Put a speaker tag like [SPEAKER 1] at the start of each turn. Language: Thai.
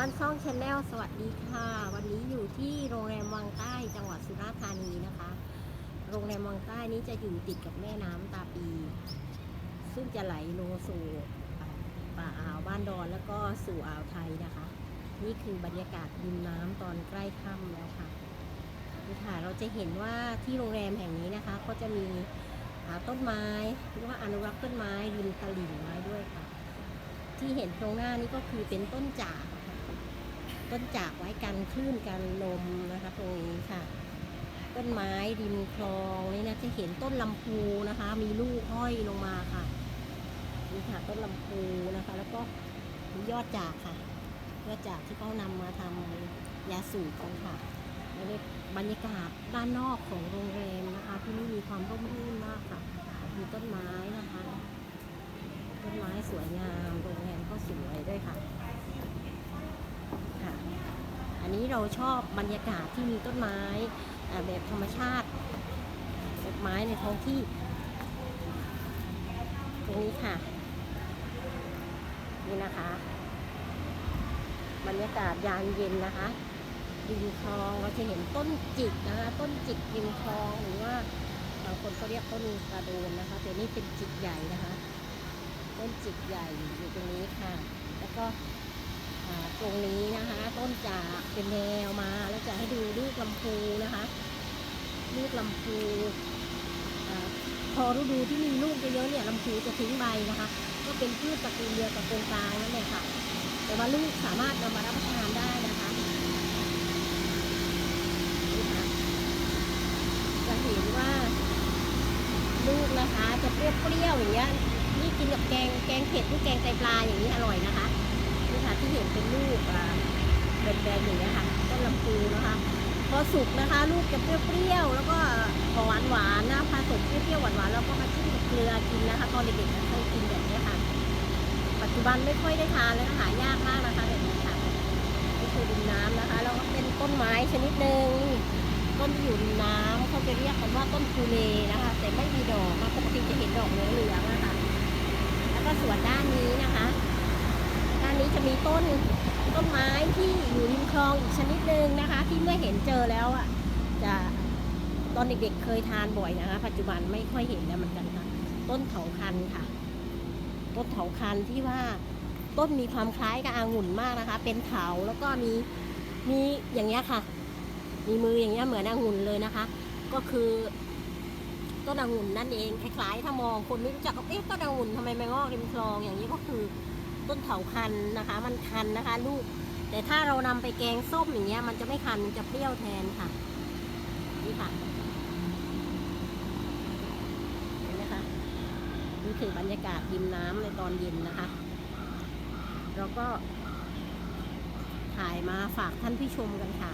[SPEAKER 1] บ้านซ่องชาแนลสวัสดีค่ะ วันนี้อยู่ที่โรงแรมวังใต้จังหวัดสุราษฎร์ธานีนะคะ โรงแรมวังใต้นี้จะอยู่ติดกับแม่น้ำตาปี ซึ่งจะไหลลงสู่ป่าอ่าวบ้านดอนแล้วก็สู่อ่าวไทยนะคะ นี่คือบรรยากาศริมน้ำตอนใกล้ค่ำแล้วค่ะนี่ค่ะเราจะเห็นว่าที่โรงแรมแห่งนี้นะคะ ก็จะมีอ่าต้นไม้หรือว่าอนุรักษ์ต้นไม้ริมตลิ่งไว้ด้วยค่ะ ที่เห็นตรงหน้านี้ก็คือเป็นต้นจากค่ะ ต้นจากไว้กันคลื่นกันลมนะคะตรงนี้ค่ะ ต้นไม้ริมคลองนี่นะจะเห็นต้นลำพูนะคะ มีลูกห้อยลงมาค่ะนี่ค่ะต้นลำพูนะคะ แล้วก็มียอดจากค่ะยอดจากที่เขานำมาทำยาสูบกันค่ะแล้วในบรรยากาศด้านนอกของโรงแรมนะคะ ที่นี่มีความร่มรื่นมากค่ะ มีต้นไม้นะคะ ต้นไม้สวยงาม โรงแรมก็สวยด้วยค่ะ อันนี้เราชอบบรรยากาศที่มีต้นไม้แบบธรรมชาติแบบไม้ในท้องที่ ตรงนี้ค่ะ นี่นะคะ บรรยากาศยามเย็นนะคะริมคลองเราจะเห็นต้นจิกนะคะต้นจิกริมคลองหรือว่าบางคนก็เรียกต้นกระโดนนะคะแต่นี่เป็นจิกใหญ่นะคะ ต้นจิกใหญ่อยู่ตรงนี้ค่ะ แล้วก็ ตรงนี้นะคะ ต้นจากเป็นแนวมาแล้วจะให้ดูลูกลำพูนะคะ ลูกลำพูอ่าพอฤดูที่มีลูกเยอะๆเนี่ยลำพูจะทิ้งใบนะคะ ก็เป็นพืชตระกูลเดียวกับโกงกลางนั่นแหละค่ะ แต่ว่าลูกสามารถนำมารับประทานได้นะคะจะเห็นว่าลูกนะคะจะเปรี้ยวๆอย่างเงี้ยนี่กินกับแกงแกงเผ็ดหรือแกงไตปลาอย่างนี้อร่อยนะคะ ที่เห็นเป็นลูกอ่าแบนๆอย่างเงี้ยค่ะต้นลำพูนะคะ พอสุกนะคะ ลูกจะเปรี้ยวๆแล้วก็หวานหวานนะผสมเปรี้ยวๆหวานๆแล้วก็มาจิ้มกับเกลือกินนะคะตอนเด็กๆจะเคยกินแบบนี้ค่ะ ปัจจุบันไม่ค่อยได้ทานแล้วหายากมากนะคะแบบนี้ค่ะนี่คือดินน้ำนะคะแล้วก็เป็นต้นไม้ชนิดหนึ่งต้นที่อยู่ริมน้ำเขาจะเรียกกันว่าต้นคูเลนะคะ แต่ไม่มีดอกปกติจะเห็นดอกเหลืองๆนะคะแล้วก็ส่วนด้านนี้นะคะานนี้จะมีต้นต้นไม้ที่อยู่ริมคลองอีกชนิดหนึ่งนะคะ ที่เมื่อเห็นเจอแล้วอะจะตอนเด็กๆเคยทานบ่อยนะคะ ปัจจุบันไม่ค่อยเห็นแล้วเหมือนกันค่ะ ต้นเถาคันค่ะ ต้นเถาคันที่ว่าต้นมีความคล้ายกับองุ่นมากนะคะ เป็นเถาแล้วก็มีมีอย่างเงี้ยค่ะ มีมืออย่างเงี้ยเหมือนองุ่นเลยนะคะ ก็คือต้นองุ่นนั่นเองคล้ายๆ ถ้ามองคนไม่รู้จักก็เอ๊ะต้นองุ่นทำไมไม่งอกริมคลองอย่างนี้ก็คือ ต้นเถาคันนะคะ มันคันนะคะ ลูก แต่ถ้าเรานำไปแกงส้มอย่างเงี้ย มันจะไม่คันมันจะเปรี้ยวแทนค่ะ นี่ค่ะเห็นไหมคะนี่คือบรรยากาศริมน้ำในตอนเย็นนะคะ เราก็ถ่ายมาฝากท่านผู้ชมกันค่ะ